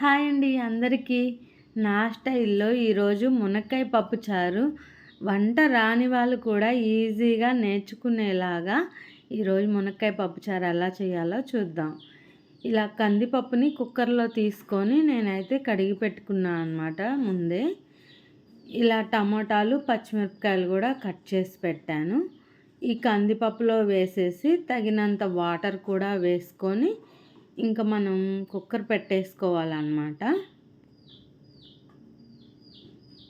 Hi అండి అందరికీ. నా స్టైల్లో ఈరోజు మునక్కాయ పప్పు చారు. వంట రాని వాళ్ళు కూడా ఈజీగా నేర్చుకునేలాగా ఈరోజు మునక్కాయ పప్పు చారు ఎలా చేయాలో చూద్దాం. ఇలా కందిపప్పుని కుక్కర్లో తీసుకొని నేనైతే కడిగి పెట్టుకున్నాను అనమాట ముందే. ఇలా టమోటాలు పచ్చిమిరపకాయలు కూడా కట్ చేసి పెట్టాను. ఈ కందిపప్పులో వేసేసి తగినంత వాటర్ కూడా వేసుకొని ఇంకా మనం కుక్కర్ పెట్టేసుకోవాలన్నమాట.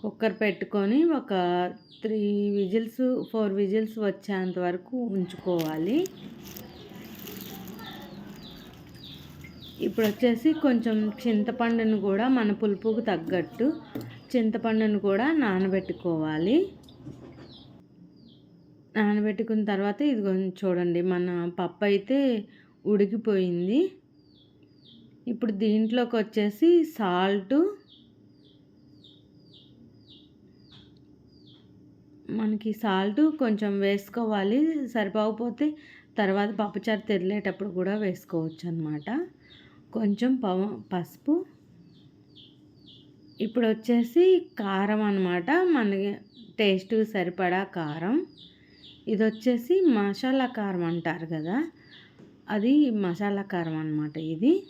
కుక్కర్ పెట్టుకొని ఒక త్రీ విజిల్స్ ఫోర్ విజిల్స్ వచ్చేంత వరకు ఉంచుకోవాలి. ఇప్పుడు వచ్చేసి కొంచెం చింతపండును కూడా మన పులుపుకు తగ్గట్టు చింతపండును కూడా నానబెట్టుకోవాలి. నానబెట్టుకున్న తర్వాత ఇది చూడండి మన పప్పు అయితే ఉడికిపోయింది. ఇప్పుడు దీంట్లోకి వచ్చేసి సాల్టు. మనకి సాల్ట్ కొంచెం వేసుకోవాలి. సరిపోకపోతే తర్వాత పప్పుచారు తెరిలేటప్పుడు కూడా వేసుకోవచ్చు అనమాట కొంచెం పవ పసుపు. ఇప్పుడు వచ్చేసి కారం అనమాట మనకి టేస్ట్ సరిపడా కారం. ఇది వచ్చేసి మసాలా కారం అంటారు కదా. అది మసాలా కారం అనమాట ఇది.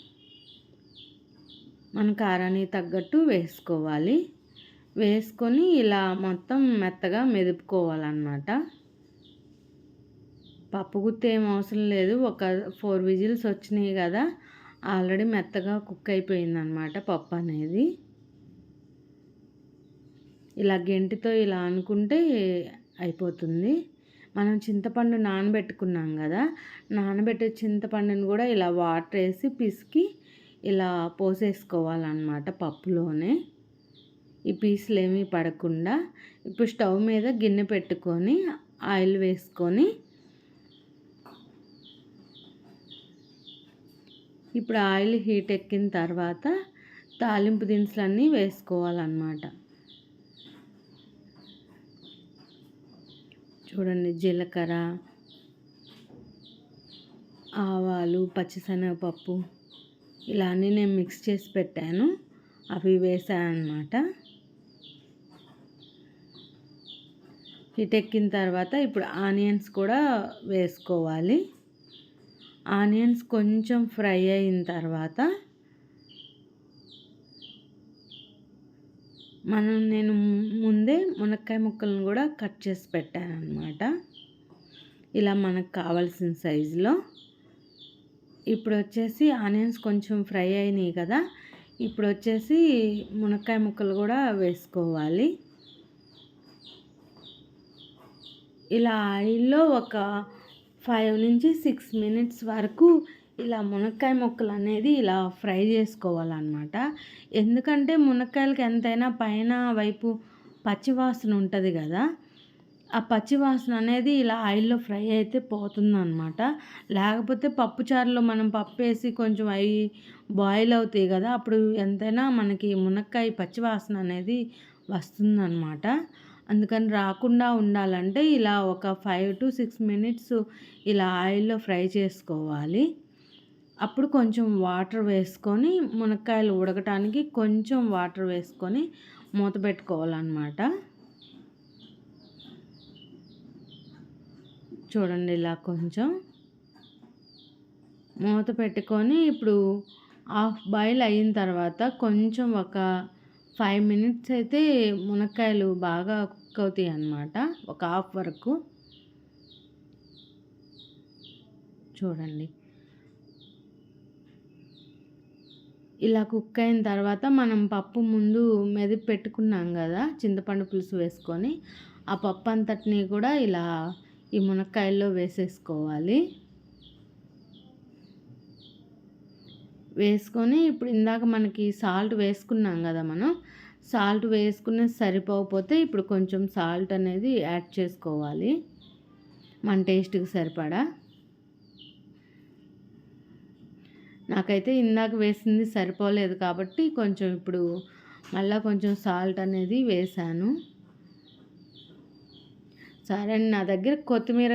మన కారానికి తగ్గట్టు వేసుకోవాలి. వేసుకొని ఇలా మొత్తం మెత్తగా మెదుపుకోవాలన్నమాట. పప్పు గుత్తి ఏం అవసరం లేదు. ఒక ఫోర్ విజిల్స్ వచ్చినాయి కదా ఆల్రెడీ మెత్తగా కుక్ అయిపోయిందనమాట పప్పు అనేది. ఇలా గెంటితో ఇలా అనుకుంటే అయిపోతుంది. మనం చింతపండు నానబెట్టుకున్నాం కదా నానబెట్టే చింతపండుని కూడా ఇలా వాటర్ వేసి పిసికి ఇలా పోసేసుకోవాలన్నమాట పప్పులోనే. ఈ పీసులు ఏమీ పడకుండా ఇప్పుడు స్టవ్ మీద గిన్నె పెట్టుకొని ఆయిల్ వేసుకొని ఇప్పుడు ఆయిల్ హీట్ ఎక్కిన తర్వాత తాలింపు దినుసులన్నీ వేసుకోవాలన్నమాట. చూడండి జీలకర్ర ఆవాలు పచ్చిశనగపప్పు ఇలా అన్నీ నేను మిక్స్ చేసి పెట్టాను. అవి వేసాను అనమాట ఎక్కిన తర్వాత ఇప్పుడు ఆనియన్స్ కూడా వేసుకోవాలి. ఆనియన్స్ కొంచెం ఫ్రై అయిన తర్వాత మనం నేను ముందే మునక్కాయ ముక్కలను కూడా కట్ చేసి పెట్టాను అనమాట ఇలా మనకు కావాల్సిన సైజులో. ఇప్పుడు వచ్చేసి ఆనియన్స్ కొంచెం ఫ్రై అయినాయి కదా ఇప్పుడు వచ్చేసి మునక్కాయ ముక్కలు కూడా వేసుకోవాలి. ఇలా ఆయిల్లో ఒక ఫైవ్ నుంచి సిక్స్ మినిట్స్ వరకు ఇలా మునక్కాయ ముక్కలు అనేది ఇలా ఫ్రై చేసుకోవాలన్నమాట. ఎందుకంటే మునక్కాయలకి ఎంతైనా పైన వైపు పచ్చివాసన ఉంటుంది కదా ఆ పచ్చి వాసన అనేది ఇలా ఆయిల్లో ఫ్రై అయితే పోతుందన్నమాట లేకపోతే పప్పుచారులో మనం పప్పు వేసి కొంచెం అవి బాయిల్ అవుతాయి కదా అప్పుడు ఎంతైనా మనకి మునక్కాయ పచ్చి వాసన అనేది వస్తుందన్నమాట అందుకని రాకుండా ఉండాలంటే ఇలా ఒక ఫైవ్ టు సిక్స్ మినిట్స్ ఇలా ఆయిల్లో ఫ్రై చేసుకోవాలి. అప్పుడు కొంచెం వాటర్ వేసుకొని మునక్కాయలు ఉడకటానికి కొంచెం వాటర్ వేసుకొని మూత పెట్టుకోవాలన్నమాట చూడండి ఇలా కొంచెం మూత పెట్టుకొని ఇప్పుడు హాఫ్ బాయిల్ అయిన తర్వాత కొంచెం ఒక ఫైవ్ మినిట్స్ అయితే మునక్కాయలు బాగా కుక్ అవుతాయి అన్నమాట. ఒక హాఫ్ వరకు. చూడండి. ఇలా కుక్ అయిన తర్వాత మనం పప్పు ముందు మెదిపి పెట్టుకున్నాం కదా చింతపండు పులుసు వేసుకొని ఆ పప్పు అంతటిని కూడా ఇలా ఈ మునక్కాయల్లో వేసేసుకోవాలి. వేసుకొని ఇప్పుడు ఇందాక మనకి సాల్ట్ వేసుకున్నాం కదా మనం సాల్ట్ వేసుకునే సరిపోకపోతే ఇప్పుడు కొంచెం సాల్ట్ అనేది యాడ్ చేసుకోవాలి. మన టేస్ట్కి సరిపడా. నాకైతే ఇందాక వేసింది సరిపోలేదు కాబట్టి కొంచెం ఇప్పుడు మళ్ళీ కొంచెం సాల్ట్ అనేది వేసాను. సరే అండి నా దగ్గర కొత్తిమీర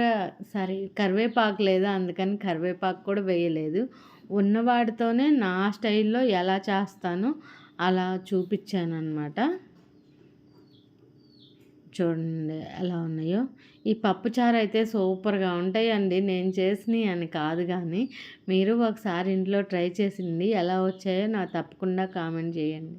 సారీ కరివేపాకు లేదా అందుకని కరివేపాకు కూడా వేయలేదు. ఉన్నవాడితోనే నా స్టైల్లో ఎలా చేస్తానో అలా చూపించాను అనమాట చూడండి ఎలా ఉన్నాయో. ఈ పప్పుచారు అయితే సూపర్గా ఉంటాయండి. నేను చేసినవి అని కాదు కానీ మీరు ఒకసారి ఇంట్లో ట్రై చేసింది ఎలా వచ్చాయో నాకు తప్పకుండా కామెంట్ చేయండి.